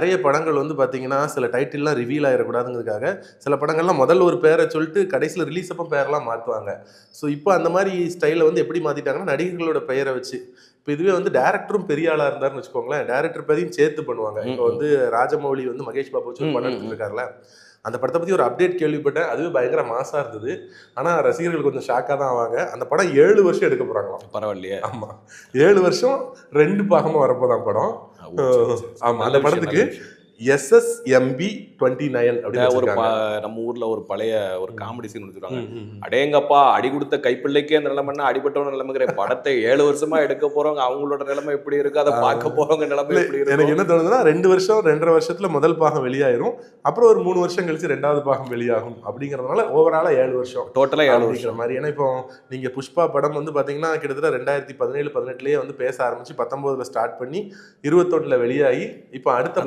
நிறைய படங்கள் வந்து பார்த்தீங்கன்னா சில டைட்டில்லாம் ரிவீல் ஆயிடக்கூடாதுங்கிறதுக்காக சில படங்கள்லாம் முதல்ல ஒரு பேரை சொல்லிட்டு கடைசியில் ரிலீஸ் அப்போ பேரெல்லாம் மாற்றுவாங்க ஸோ இப்போ அந்த மாதிரி ஸ்டைலை வந்து எப்படி மாற்றிட்டாங்கன்னா நடிகர்களோட பெயரை வச்சு. இப்போ இதுவே வந்து டேரக்டரும் பெரிய ஆளாக இருந்தாருன்னு வச்சுக்கோங்களேன் டேரக்டர் பேரையும் சேர்த்து பண்ணுவாங்க. இப்போ வந்து ராஜமௌலி வந்து மகேஷ் பாபு வச்சு படம். எடுத்துருக்காருல அந்த படத்தை பற்றி ஒரு அப்டேட் கேள்விப்பட்டேன். அதுவே பயங்கர மாசாக இருந்தது. ஆனால் ரசிகர்கள் கொஞ்சம் ஷாக்காக தான் ஆவாங்க. அந்த படம் ஏழு வருஷம் எடுக்க போகிறாங்களாம் பரவாயில்லையே. ஆமாம் ஏழு வருஷம் ரெண்டு பாகமாக வரப்போதான் படம். ஓ, சரி, சரி. ஆமா நல்ல அந்த படத்துக்கு. எஸ்எஸ்எம்பி டுவெண்ட்டி நைன் அப்படின்னு ஒரு நம்ம ஊர்ல ஒரு பழைய ஒரு காமெடி சீன் வச்சிருக்காங்க. அடேங்கப்பா அடி கொடுத்த கைப்பிள்ளைக்கே அந்த நிலைமைன்னா அடிபட்டவன நிலைமைங்கிற படத்தை ஏழு வருஷமா எடுக்க போறவங்க அவங்களோட நிலைமை எப்படி இருக்கு? அதை பார்க்க போறவங்க நிலைமை எப்படி எனக்கு இருக்கு என்ன தோணுதுன்னா ரெண்டு வருஷம் ரெண்டரை வருஷத்துல முதல் பாகம் வெளியாயிரும். அப்புறம் ஒரு மூணு வருஷம் கழிச்சு ரெண்டாவது பாகம் வெளியாகும் அப்படிங்கறதுனால ஓவராலா ஏழு வருஷம் டோட்டலா ஏழு வருஷம். மாதிரி. ஏன்னா இப்போ நீங்க புஷ்பா படம் வந்து பாத்தீங்கன்னா கிட்டத்தட்ட ரெண்டாயிரத்தி பதினேழு பதினெட்டுலயே வந்து பேச ஆரம்பிச்சு பத்தொன்பதுல ஸ்டார்ட் பண்ணி இருபத்தொன்னுல வெளியாகி இப்போ அடுத்த